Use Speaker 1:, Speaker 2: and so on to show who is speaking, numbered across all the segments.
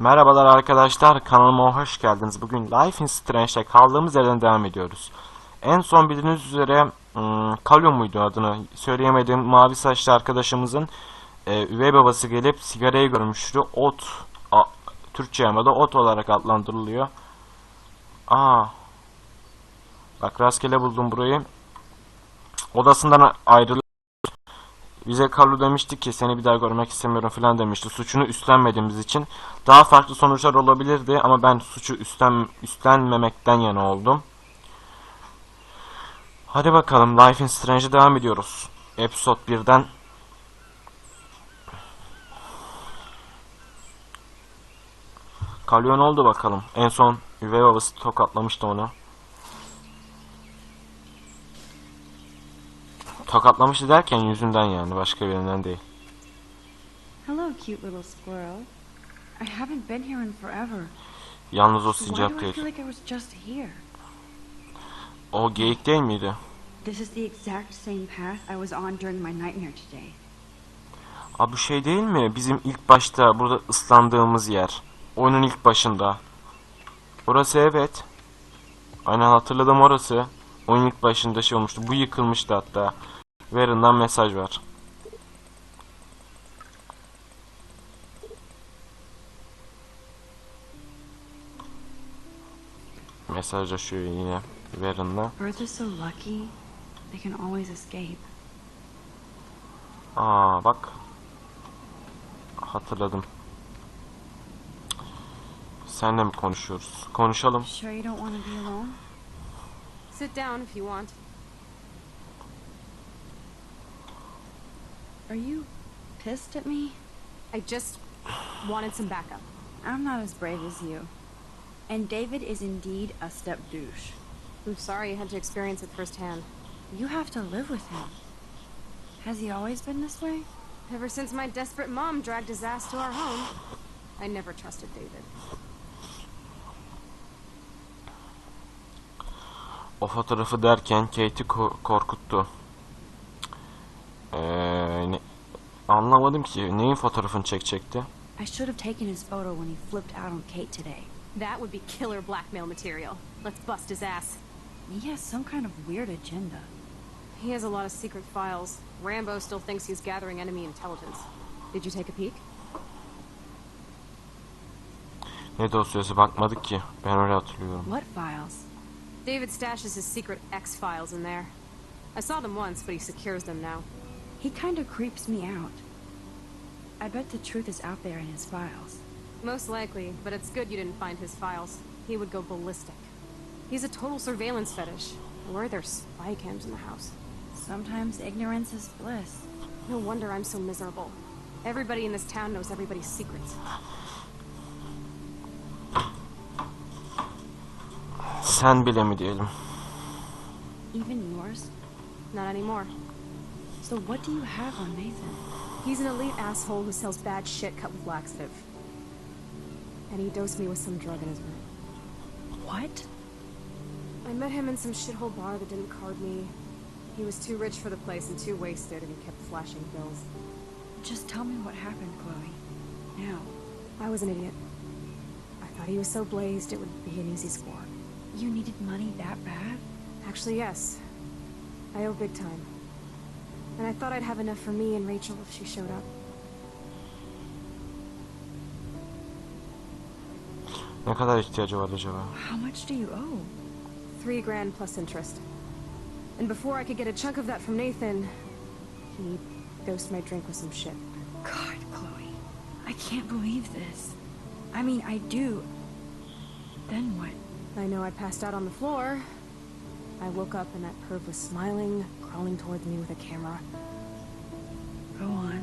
Speaker 1: Merhabalar arkadaşlar, kanalıma hoş geldiniz. Bugün Life in Strange'de kaldığımız yerden devam ediyoruz. En son bildiğiniz üzere, ım, Kalyo muydu adını söyleyemedim. Mavi saçlı arkadaşımızın e, üvey babası gelip sigarayı görmüştü. Ot, a, Türkçe ama da ot olarak adlandırılıyor. Aa, bak rastgele buldum burayı. Odasından ayrılıp bize Carlo demişti ki seni bir daha görmek istemiyorum falan demişti. Suçunu üstlenmediğimiz için daha farklı sonuçlar olabilirdi ama ben suçu üstlen üstlenmemekten yana oldum. Hadi bakalım Life in Strange'e devam ediyoruz. Episode 1'den Kalyon oldu bakalım. En son üvey babası tokatlamıştı onu. Tokatlamıştı derken yüzünden yani başka birinden değil.
Speaker 2: Hello, cute little squirrel. I haven't been here in forever.
Speaker 1: Yalnız o sincap değil. O geyik değil miydi?
Speaker 2: This is the exact same path I was on during my nightmare today.
Speaker 1: Abi bu şey değil mi? Bizim ilk başta burada ıslandığımız yer. Oyunun ilk başında. Burası evet. Aynen hatırladım orası. Oyunun ilk başında şey olmuştu. Bu yıkılmıştı hatta. Verin'den mesaj var. Mesajlaşıyor yine
Speaker 2: escape.
Speaker 1: Aa bak. Hatırladım. Senle mi konuşuyoruz? Konuşalım.
Speaker 2: Sure you don't want to be alone?
Speaker 3: Sit down if you want.
Speaker 2: Are you pissed at me?
Speaker 3: I just wanted some backup.
Speaker 2: I'm not as brave as you. And David is indeed a step douche.
Speaker 3: I'm sorry you had to experience it firsthand.
Speaker 2: You have to live with him. Has he always been this way?
Speaker 3: Ever since my desperate mom dragged his ass to our home, I never trusted David.
Speaker 1: O fotoğrafı derken Kate'i ko- korkuttu. Ee, ne- anlamadım ki neyin fotoğrafını çekecekti.
Speaker 2: I should have taken his photo when he flipped out on Kate today.
Speaker 3: That would be killer blackmail material. Let's bust his ass.
Speaker 2: He has some kind of weird agenda.
Speaker 3: He has a lot of secret files. Rambo still thinks he's gathering enemy intelligence. Did you take a peek?
Speaker 1: Ne dosyası bakmadık ki. Ben öyle hatırlıyorum.
Speaker 2: What files?
Speaker 3: David stashes his secret X files in there. I saw them once, but he secures them now.
Speaker 2: He kind of creeps me out. I bet the truth is out there in his files.
Speaker 3: Most likely, but it's good you didn't find his files. He would go ballistic. He's a total surveillance fetish. Where are there spy cams in the house?
Speaker 2: Sometimes ignorance is bliss.
Speaker 3: No wonder I'm so miserable. Everybody in this town knows everybody's secrets.
Speaker 1: Sen bile mi diyelim.
Speaker 2: Even yours?
Speaker 3: Not anymore.
Speaker 2: So what do you have on Nathan?
Speaker 3: He's an elite asshole who sells bad shit cut with laxative. And he dosed me with some drug in his room.
Speaker 2: What?
Speaker 3: I met him in some shithole bar that didn't card me. He was too rich for the place and too wasted, and he kept flashing bills.
Speaker 2: Just tell me what happened, Chloe. Now.
Speaker 3: I was an idiot. I thought he was so blazed it would be an easy score.
Speaker 2: You needed money that bad?
Speaker 3: Actually, yes. I owe big time. And I thought I'd have enough for me and Rachel if she showed up.
Speaker 1: Ne kadar ihtiyacı var acaba?
Speaker 2: How much do you owe?
Speaker 3: Three grand plus interest. And before I could get a chunk of that from Nathan, he dosed my drink with some shit.
Speaker 2: God, Chloe. I can't believe this. I mean, I do. Then what?
Speaker 3: I know I passed out on the floor. I woke up and that perv was smiling, crawling towards me with a camera.
Speaker 2: Go on.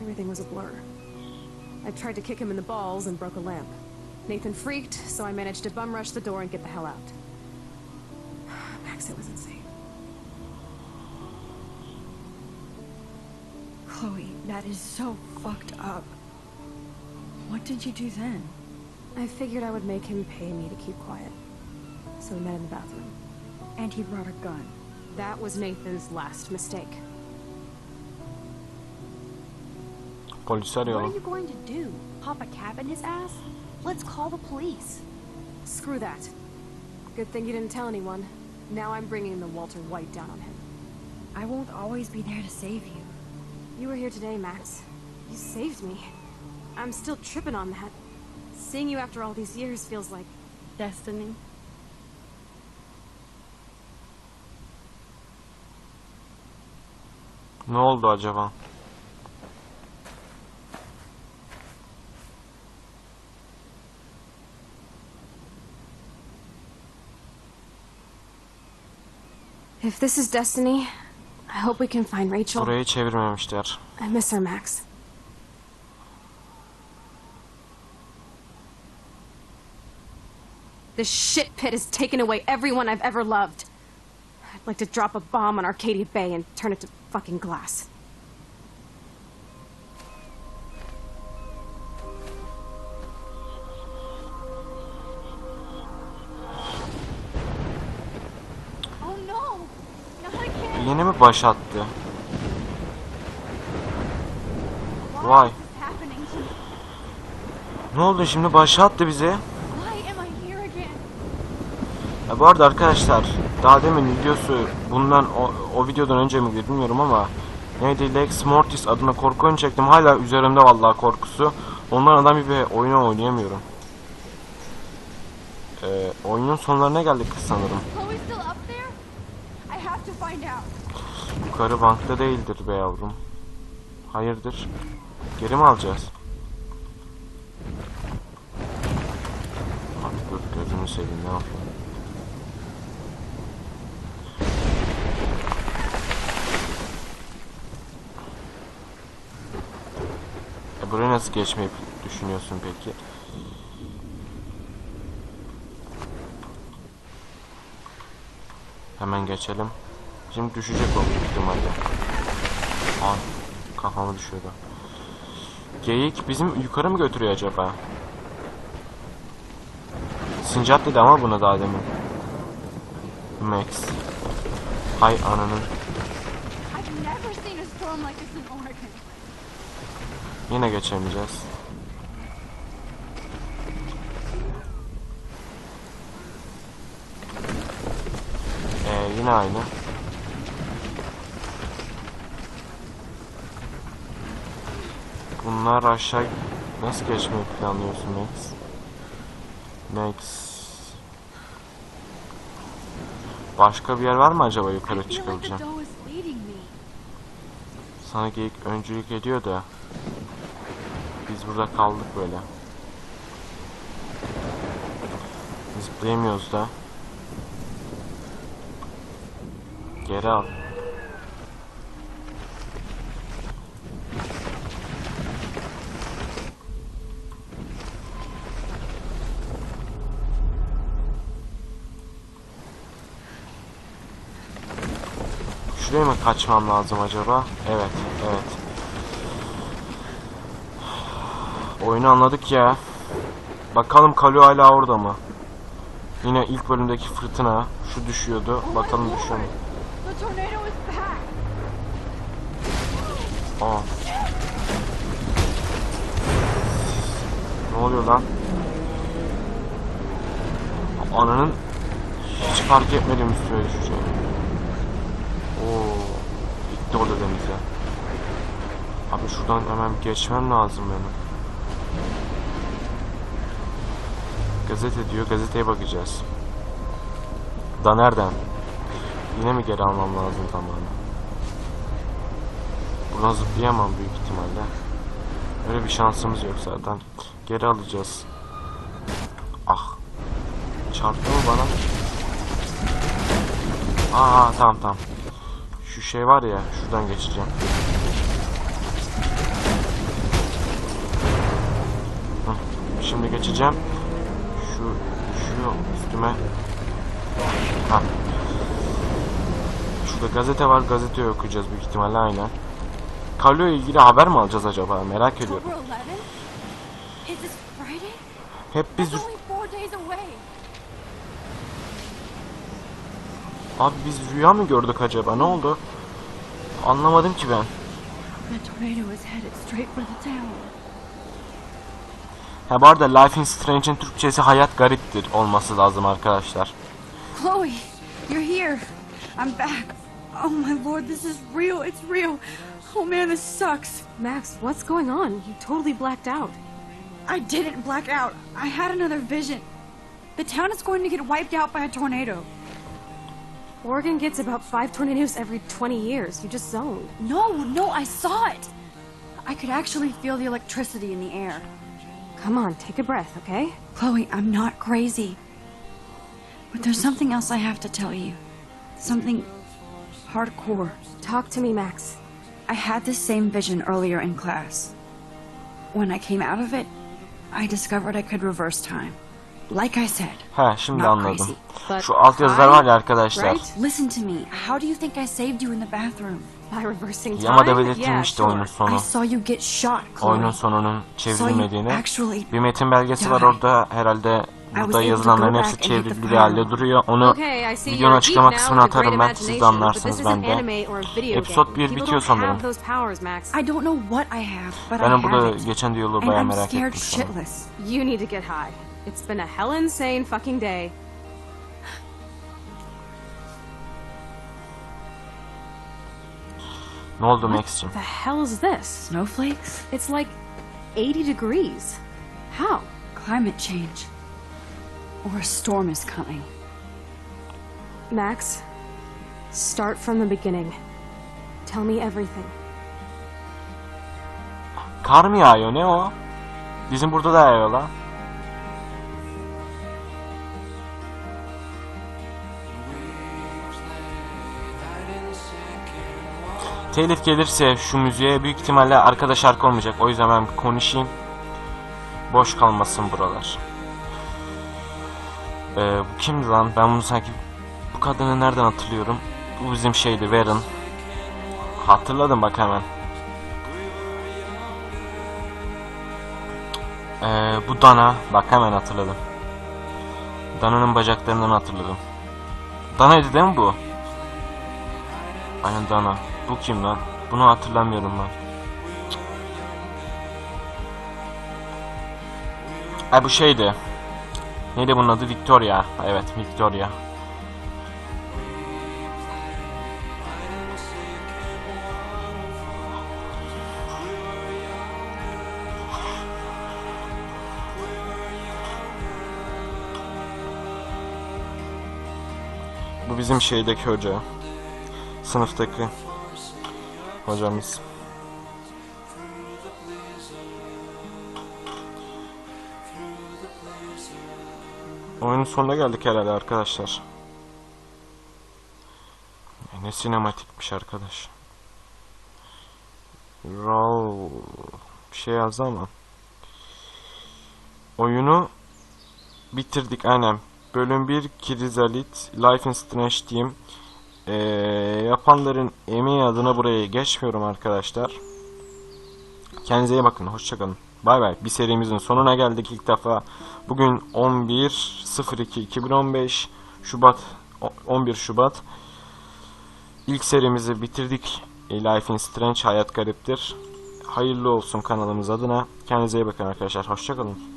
Speaker 3: Everything was a blur. I tried to kick him in the balls and broke a lamp. Nathan freaked, so I managed to bum rush the door and get the hell out. Max, it was insane.
Speaker 2: Chloe, that is so fucked up. What did you do then?
Speaker 3: I figured I would make him pay me to keep quiet. So we met in the bathroom.
Speaker 2: And he brought a gun.
Speaker 3: That was Nathan's last mistake.
Speaker 1: Polisi
Speaker 4: What are you going to do? Pop a cap in his ass? Let's call the police.
Speaker 3: Screw that. Good thing you didn't tell anyone. Now I'm bringing the Walter White down on him.
Speaker 2: I won't always be there to save you.
Speaker 3: You were here today, Max. You saved me. I'm still tripping on that. Seeing you after all these years feels like
Speaker 4: Destiny.
Speaker 1: Ne oldu acaba?
Speaker 3: If this is destiny, I hope we can find Rachel.
Speaker 1: Burayı çevirmemişler.
Speaker 3: I miss her, Max. This shit pit has taken away everyone I've ever loved. I'd like to drop a bomb on Arcadia Bay and turn it to fucking glass.
Speaker 4: Oh no! Not again!
Speaker 1: Yine mi baş attı?
Speaker 4: Why
Speaker 1: Why?
Speaker 4: is this happening to me?
Speaker 1: Ne oldu şimdi baş attı bize?
Speaker 4: Why am I here again?
Speaker 1: Ya bu arada arkadaşlar daha demin videosu bundan o, o videodan önce mi bilmiyorum ama neydi Lex Mortis adına korku oyunu çektim hala üzerimde vallahi korkusu. Ondan adam gibi oyunu oynayamıyorum. Ee, oyunun sonlarına geldik sanırım. Yukarı bankta değildir be yavrum. Hayırdır? Geri mi alacağız? Abi dur gözünü seveyim ne yapayım? E buraya nasıl geçmeyi düşünüyorsun peki? Hemen geçelim. Şimdi düşecek o büyük ihtimalle. Aa, kafamı düşüyordu. Geyik bizim yukarı mı götürüyor acaba? Sincat dedi ama buna daha demin. Max. Hay ananın.
Speaker 4: I've never seen a storm like this in Oregon.
Speaker 1: Yine geçemeyeceğiz. Ee, yine aynı. Bunlar aşağı nasıl geçmeyi planlıyorsun Max? Max. Başka bir yer var mı acaba yukarı çıkabileceğim? Sana geyik öncülük ediyor da biz burada kaldık böyle. Zıplayamıyoruz da. Geri al. Şuraya mı kaçmam lazım acaba? Evet, evet. Oyunu anladık ya. Bakalım Kalu hala orada mı? Yine ilk bölümdeki fırtına. Şu düşüyordu. Bakalım düşüyor mu? Aa. Ne oluyor lan? Ananın hiç fark etmediğim üstüne düşecek. Oo. Gitti orada denize. Abi şuradan hemen geçmem lazım benim. Gazete diyor. Gazeteye bakacağız. Da nereden? Yine mi geri almam lazım zamanı? Buradan zıplayamam büyük ihtimalle. Öyle bir şansımız yok zaten. Geri alacağız. Ah. Çarptı mı bana? Aa tamam tamam. Şu şey var ya şuradan geçeceğim. Şimdi geçeceğim. Şu şu üstüme. Ha. Şurada gazete var. Gazeteyi okuyacağız büyük ihtimalle aynen. İle ilgili haber mi alacağız acaba? Merak ediyorum.
Speaker 4: October 11th? Is this Friday?
Speaker 1: Hep biz abi biz rüya mı gördük acaba? Ne oldu? Anlamadım ki ben.
Speaker 2: That tornado is headed straight for the tower.
Speaker 1: Ha bu arada Life is Strange'in Türkçesi hayat gariptir olması lazım arkadaşlar.
Speaker 2: Chloe, you're here. I'm back. Oh my lord, this is real. It's real. Oh man, this sucks.
Speaker 3: Max, what's going on? You totally blacked out.
Speaker 2: I didn't black out. I had another vision. The town is going to get wiped out by a tornado.
Speaker 3: Oregon gets about five tornadoes every 20 years. You just zoned.
Speaker 2: No, no, I saw it. I could actually feel the electricity in the air.
Speaker 3: Come on, take a breath, okay?
Speaker 2: Chloe, I'm not crazy. But there's something else I have to tell you. Something hardcore.
Speaker 3: Talk to me, Max.
Speaker 2: I had this same vision earlier in class. When I came out of it, I discovered I could reverse time. Like I said,
Speaker 1: He şimdi
Speaker 2: Not
Speaker 1: anladım.
Speaker 2: crazy.
Speaker 3: But
Speaker 1: Şu alt yazılar var ya arkadaşlar.
Speaker 3: Right?
Speaker 2: listen to me. How do you think I saved you in the bathroom?
Speaker 1: Yamada belirtilmişti oyunun
Speaker 2: I
Speaker 1: sonu.
Speaker 2: saw you get shot, Chloe.
Speaker 1: Oyunun sonunun çevrilmediğini.
Speaker 2: actually
Speaker 1: Bir metin belgesi var orada herhalde
Speaker 2: was
Speaker 1: burada yazılanların hepsi çevrildiği
Speaker 2: file.
Speaker 1: halde duruyor. Onu
Speaker 3: Okay, I see
Speaker 1: videonun açıklama kısmına
Speaker 3: with a great
Speaker 1: atarım ben. Siz de anlarsınız
Speaker 3: this
Speaker 1: ben de.
Speaker 3: anime or a video
Speaker 1: Episode
Speaker 3: game.
Speaker 1: 1
Speaker 3: People
Speaker 1: bitiyor
Speaker 3: don't have
Speaker 1: sanırım.
Speaker 3: those powers, Max.
Speaker 2: I don't know what I have, but
Speaker 1: Ben
Speaker 2: I
Speaker 1: burada geçen diyaloğu
Speaker 2: And
Speaker 1: bayağı
Speaker 2: I'm
Speaker 1: merak
Speaker 2: scared
Speaker 1: ettim şu an.
Speaker 2: shitless.
Speaker 3: You need to get high. It's been a hell insane fucking day.
Speaker 1: Ne oldu Max'cim?
Speaker 3: The hell is this?
Speaker 2: Snowflakes?
Speaker 3: It's like 80 degrees. How?
Speaker 2: Climate change. Or a storm is coming.
Speaker 3: Max, start from the beginning. Tell me everything.
Speaker 1: Kar mı yağıyor ne o? Bizim burada da yağıyor. Telif gelirse şu müziğe büyük ihtimalle arkada şarkı olmayacak. O yüzden ben konuşayım. Boş kalmasın buralar. Ee, bu kimdi lan? Ben bunu sanki bu kadını nereden hatırlıyorum? Bu bizim şeydi Varen. Hatırladım bak hemen. Ee, bu Dana. Bak hemen hatırladım. Dana'nın bacaklarından hatırladım. Dana'ydı değil mi bu? Aynen Dana. Bu kim lan? Bunu hatırlamıyorum ben. Ay bu şeydi. Neydi bunun adı? Victoria. Evet Victoria. Bu bizim şeydeki hoca. Sınıftaki hocamız. Oyunun sonuna geldik herhalde arkadaşlar. Ne sinematikmiş arkadaş. Raw bir şey yazdı ama. Oyunu bitirdik aynen. Bölüm 1 Kirizalit Life in Strange Team. Ee, yapanların emeği adına buraya geçmiyorum arkadaşlar. Kendinize iyi bakın. Hoşçakalın. Bay bay. Bir serimizin sonuna geldik ilk defa. Bugün 11.02.2015 Şubat 11 Şubat. İlk serimizi bitirdik. E, Life in Strange Hayat Gariptir. Hayırlı olsun kanalımız adına. Kendinize iyi bakın arkadaşlar. Hoşçakalın.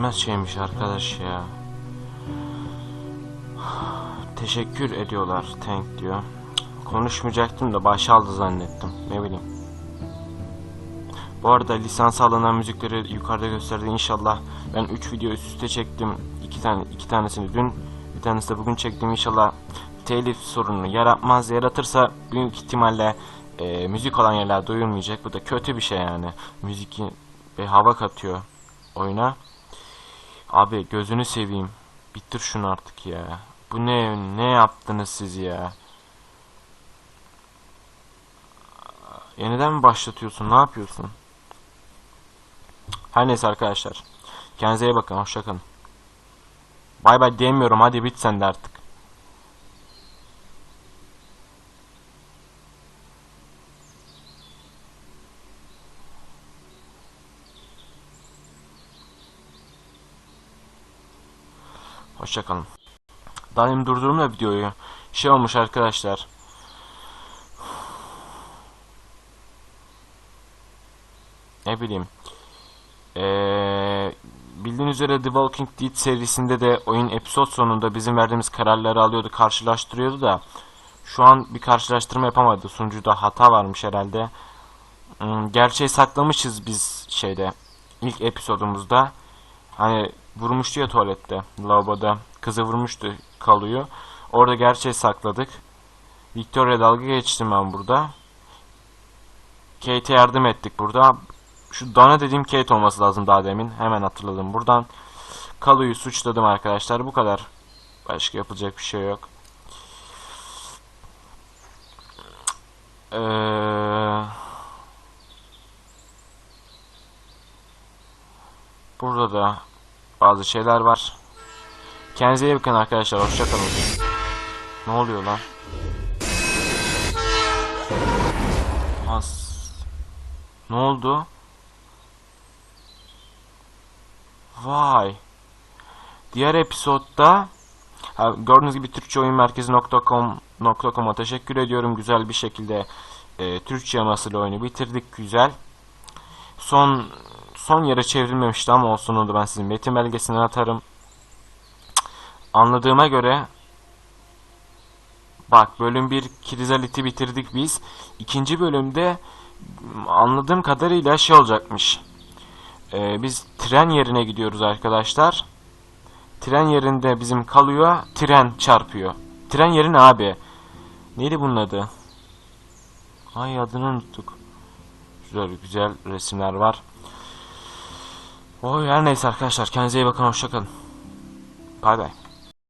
Speaker 1: Bitmez şeymiş arkadaş ya. Teşekkür ediyorlar tank diyor. Konuşmayacaktım da baş aldı zannettim. Ne bileyim. Bu arada lisans alınan müzikleri yukarıda gösterdi inşallah. Ben 3 video üst üste çektim. 2 tane iki tanesini dün, bir tanesi de bugün çektim inşallah. Telif sorununu yaratmaz. Yaratırsa büyük ihtimalle e, müzik olan yerler duyulmayacak. Bu da kötü bir şey yani. Müzik bir hava katıyor oyuna. Abi gözünü seveyim. Bitir şunu artık ya. Bu ne ne yaptınız siz ya? Yeniden mi başlatıyorsun? Ne yapıyorsun? Her neyse arkadaşlar. Kendinize iyi bakın. Hoşçakalın. Bay bay demiyorum. Hadi bit sen de artık. Hoşçakalın. Daim durdurdum da videoyu. Şey olmuş arkadaşlar. Ne bileyim. Ee, bildiğiniz üzere The Walking Dead serisinde de oyun episod sonunda bizim verdiğimiz kararları alıyordu, karşılaştırıyordu da şu an bir karşılaştırma yapamadı. Sunucuda hata varmış herhalde. Hmm, gerçeği saklamışız biz şeyde ilk episodumuzda. Hani vurmuştu ya tuvalette, lavaboda. Kızı vurmuştu kalıyor. Orada gerçeği sakladık. Victoria dalga geçtim ben burada. Kate'e yardım ettik burada. Şu Dana dediğim Kate olması lazım daha demin. Hemen hatırladım buradan. Kalu'yu suçladım arkadaşlar. Bu kadar. Başka yapılacak bir şey yok. Eee... Burada da bazı şeyler var. Kendinize iyi bakın arkadaşlar. Hoşçakalın. Ne oluyor lan? As. Ne oldu? Vay. Diğer episodda gördüğünüz gibi Türkçe oyun merkezi.com.com'a teşekkür ediyorum. Güzel bir şekilde e, Türkçe yamasıyla oyunu bitirdik. Güzel. Son son yere çevrilmemişti ama olsun onu da ben sizin metin belgesine atarım. Anladığıma göre bak bölüm 1 Krizalit'i bitirdik biz. İkinci bölümde anladığım kadarıyla şey olacakmış. Ee, biz tren yerine gidiyoruz arkadaşlar. Tren yerinde bizim kalıyor. Tren çarpıyor. Tren yeri ne abi? Neydi bunun adı? Ay adını unuttuk. Şurada güzel resimler var. Oy her neyse arkadaşlar kendinize iyi bakın hoşçakalın. Bay bay.